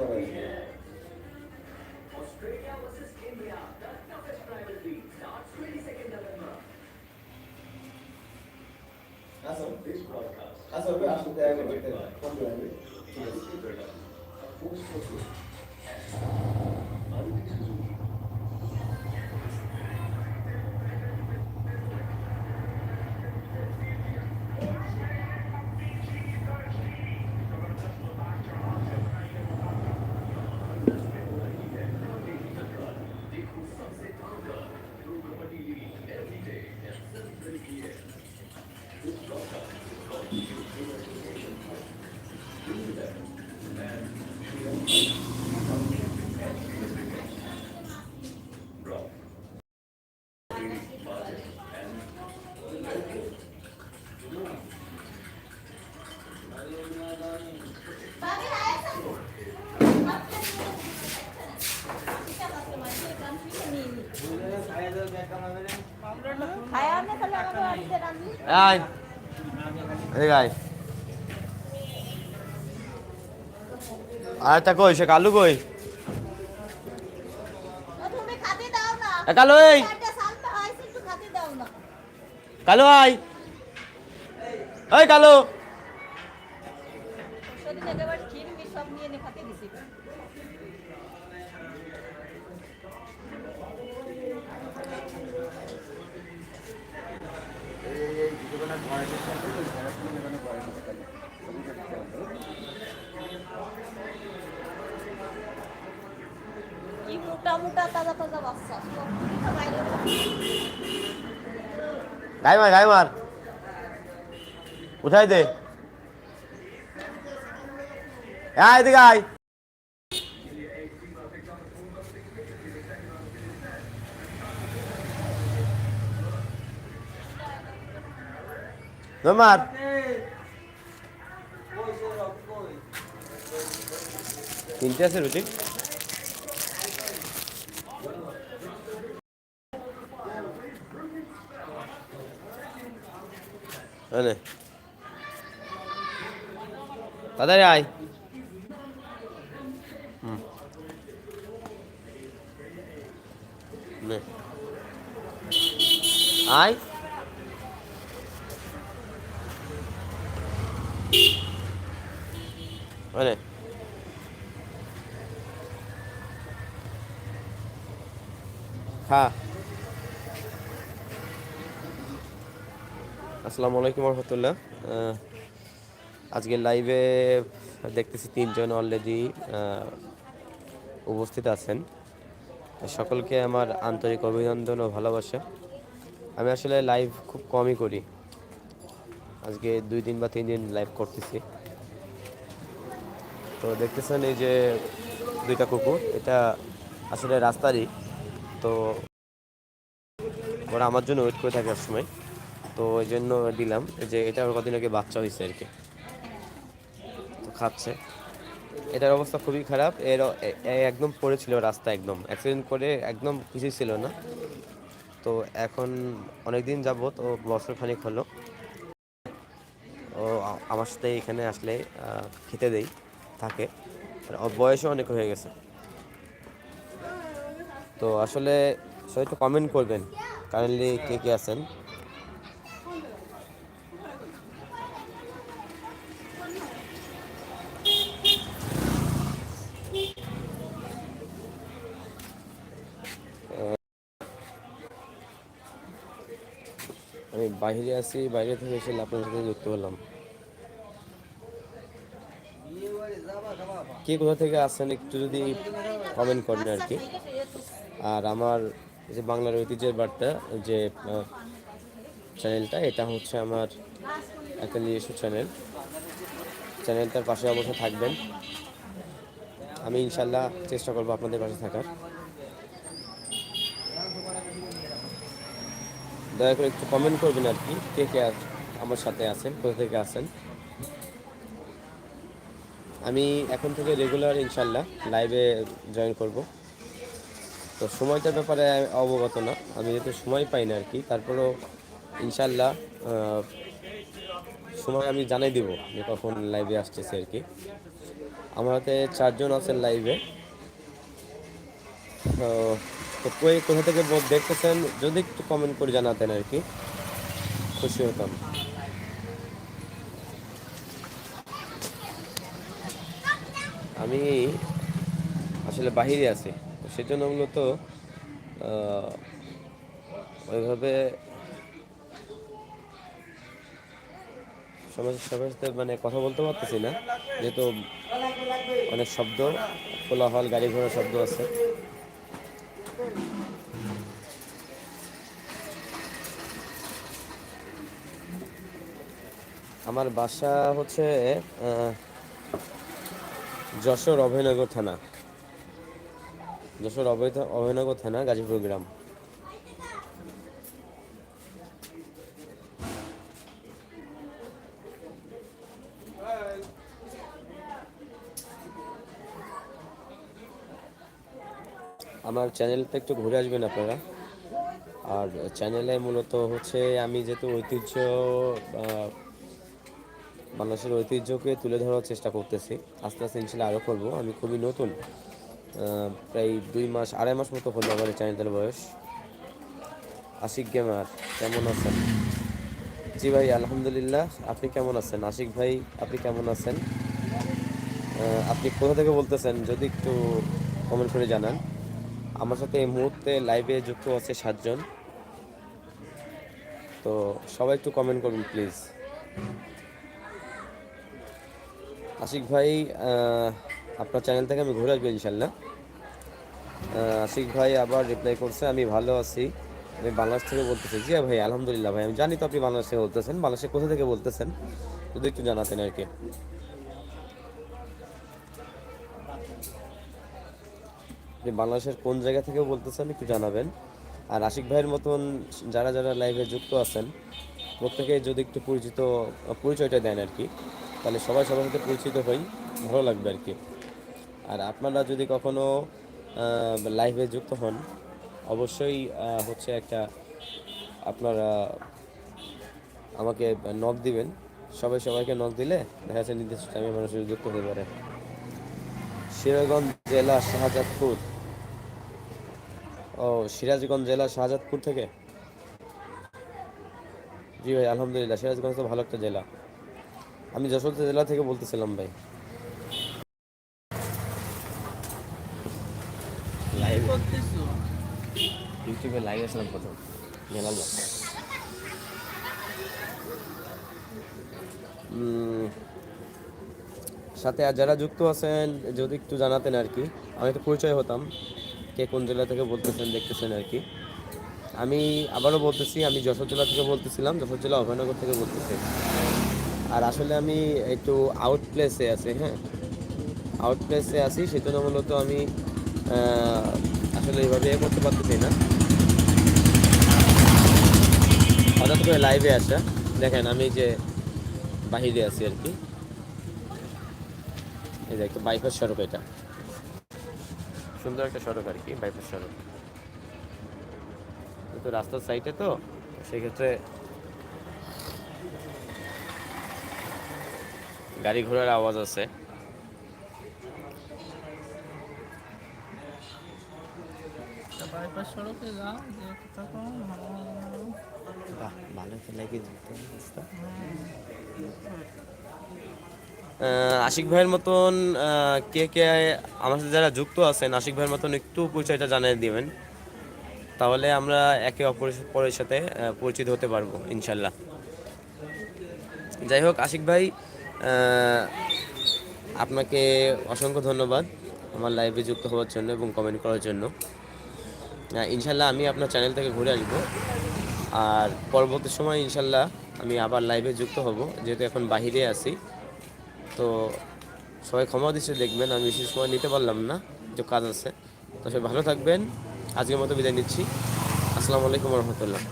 করাই আচ্ছা আচ্ছা ওকে আসলে দেখা করতে ফোন করবে ঠিক আছে কালু কই? দাও না এ কালু এই চারটা সালটা হয়েছে একটু খাতে দাও না কালু আয়। এই কালু। মোটা মোটা তাজা তাজা বাচ্চা। গাই মার গাই মার উঠাই দে। আয় এদিকে আয়। মার তিনটে আছে রুটি আরে তাড়াতাড়ি আয় হুম আয় আরে খা আসসালামু আলাইকুম রহমতুল্লাহ। আজকে লাইভে দেখতেছি তিনজন অলরেডি উপস্থিত আছেন। সকলকে আমার আন্তরিক অভিনন্দন ও ভালোবাসা। আমি আসলে লাইভ খুব কমই করি। আজকে দুই দিন বা তিন দিন লাইভ করতেছি। তো দেখতেছেন এই যে দুইটা কুকুর, এটা আসলে রাস্তারই। তো ওরা আমার জন্য ওয়েট করে থাকে সময় তো ওই জন্য দিলাম। যে এটা ওর কদিন আগে বাচ্চা হয়েছে আর কি। তো খাচ্ছে। এটার অবস্থা খুবই খারাপ। এর একদম পড়েছিল রাস্তা একদম। অ্যাক্সিডেন্ট করে একদম কিছুই ছিল না। তো এখন অনেক দিন যাব তো বছর খানিক হলো। ও আমার সাথে এখানে আসলে খেতে দেই, থাকে। বয়সও অনেক হয়ে গেছে। তো আসলে সবাই একটু কমেন্ট করবেন। কাইন্ডলি কে কে আছেন আমি বাইরে আছি বাইরে থেকে এসে আপনার সাথে যুক্ত হলাম। কে কোথা থেকে আসেন একটু যদি কমেন্ট করেন আর কি। আর আমার যে বাংলার ঐতিহ্যের বার্তা, যে চ্যানেলটা এটা হচ্ছে আমার একটা নিজস্ব চ্যানেল চ্যানেলটার পাশে অবশ্যই থাকবেন। আমি ইনশাল্লাহ চেষ্টা করব আপনাদের পাশে থাকার। দয়া করে একটু কমেন্ট করবেন আর কি, কে কে আমার সাথে আছেন, কোথা থেকে আছেন? আমি এখন থেকে রেগুলার ইনশাল্লাহ লাইভে জয়েন করব। তো সময়টার ব্যাপারে অবগত না, আমি যেহেতু সময় পাই না আর কি, তারপরেও ইনশাল্লাহ সময় আমি জানাই দিব যে কখন লাইভে আসতেছে আর কি। আমার হাতে চারজন আছেন লাইভে তো তো কই, কোথা থেকে দেখতেছেন? যদি একটু কমেন্ট করে জানাতেন আর কি। খুশি হতাম। আমি আসলে বাহিরে আছি, তো সেজন্য মূলত ওইভাবে সবার সবার সাথে মানে কথা বলতে পারতেছি না। যেহেতু অনেক শব্দ, কোলাহল, গাড়ি ঘোড়ার শব্দ আছে। আমার বাসা হচ্ছে যশোর অভয়নগর থানা। যশোর অভয়, অভয়নগর থানা, গাজীপুর গ্রাম। আমার চ্যানেলটা একটু ঘুরে আসবেন আপনারা। আর চ্যানেলে মূলত হচ্ছে আমি যেহেতু ঐতিহ্য বাংলাদেশের ঐতিহ্যকে তুলে ধরার চেষ্টা করতেছি। আস্তে আস্তে ইনশাল্লাহ আরও করব। আমি খুবই নতুন। প্রায় দুই মাস, আড়াই মাস মতো হলো আমার চ্যানেলটার বয়স। আশিক গেমার কেমন আছেন? জি ভাই, আলহামদুলিল্লাহ। আপনি কেমন আছেন? আশিক ভাই, আপনি কেমন আছেন? আপনি কোথা থেকে বলতেছেন? যদি একটু কমেন্ট করে জানান। আমার সাথে এই মুহূর্তে লাইভে যুক্ত আছে সাতজন। তো সবাই একটু কমেন্ট করুন প্লিজ আশিক ভাই আপনার চ্যানেল থেকে আমি ঘুরে আসব ইনশাল্লাহ। আশিক ভাই আবার রিপ্লাই করছে, আমি ভালো আছি। আমি বাংলাদেশ থেকে বলতেছি, জি ভাই, আলহামদুলিল্লাহ ভাই, আমি জানি তো আপনি বাংলাদেশ থেকে বলতেছেন, বাংলাদেশে কোথা থেকে বলতেছেন? যদি একটু জানাতেন আর কি। আপনি বাংলাদেশের কোন জায়গা থেকে বলতেছেন, একটু জানাবেন। আর আশিক ভাইয়ের মতন যারা যারা লাইভে যুক্ত আছেন প্রত্যেকে যদি একটু পরিচিত, পরিচয়টা দেন আর কি। তাহলে সবাই সবার সাথে পরিচিত হই, ভালো লাগবে আর কি। আর আপনারা যদি কখনো লাইভে যুক্ত হন, অবশ্যই হচ্ছে একটা, আপনারা আমাকে নক দিবেন। সবাই সবাইকে নক দিলে দেখা যাচ্ছে নির্দিষ্ট টাইমে মানুষের যুক্ত হতে পারে। সিরাজগঞ্জ জেলা শাহজাদপুর। ও, সিরাজগঞ্জ জেলা শাহজাদপুর থেকে? জি ভাই, আলহামদুলিল্লাহ, সিরাজগঞ্জ তো ভালো একটা জেলা। আমি যশোর জেলা থেকে বলতেছিলাম ভাই। লাইভ ইউটিউবে লাইভ আসলাম প্রথম। জানাল সাথে আর যারা যুক্ত আছেন যদি একটু জানাতেন আর কি। আমি একটু পরিচয় হতাম কে কোন জেলা থেকে বলতেছেন দেখতেছেন আর কি। আমি আবারও বলতেছি আমি যশোর জেলা থেকে বলতেছিলাম যশোর জেলা অভয়নগর থেকে বলতেছি। আর আসলে আমি একটু আউট প্লেসে আছি হ্যাঁ? আউট প্লেসে আছি, সেজন্য মূলত আমি আসলে এইভাবে এ করতে পারতেছি না। হঠাৎ করে লাইভে আসা। দেখেন, আমি যে বাহিরে আছি আর কি। এই যে একটা বাইপাস সড়ক এটা। সুন্দর একটা সড়ক আর কি বাইপাস সড়ক। তো রাস্তার সাইডে তো, সেক্ষেত্রে গাড়ি ঘোড়ার আওয়াজ আছে। আশিক ভাইয়ের মতন কে কে আমার সাথে যারা যুক্ত আছেন আশিক ভাইয়ের মতন একটু পরিচয়টা জানিয়ে দিবেন। তাহলে আমরা একে অপরের পরের সাথে পরিচিত হতে পারব ইনশাল্লাহ। যাই হোক আশিক ভাই আপনাকে অসংখ্য ধন্যবাদ আমার লাইভে যুক্ত হওয়ার জন্য এবং কমেন্ট করার জন্য। ইনশাল্লাহ আমি আপনার চ্যানেল থেকে ঘুরে আসব। আর পরবর্তী সময় ইনশাল্লাহ আমি আবার লাইভে যুক্ত হব, যেহেতু এখন বাহিরে আছি। তো সবাই ক্ষমা দৃষ্টি দেখবেন, আমি বেশি সময় নিতে পারলাম না যে কাজ আছে। তো সবাই ভালো থাকবেন, আজকের মতো বিদায় নিচ্ছি। আসসালামু আলাইকুম রহমতুল্লাহ।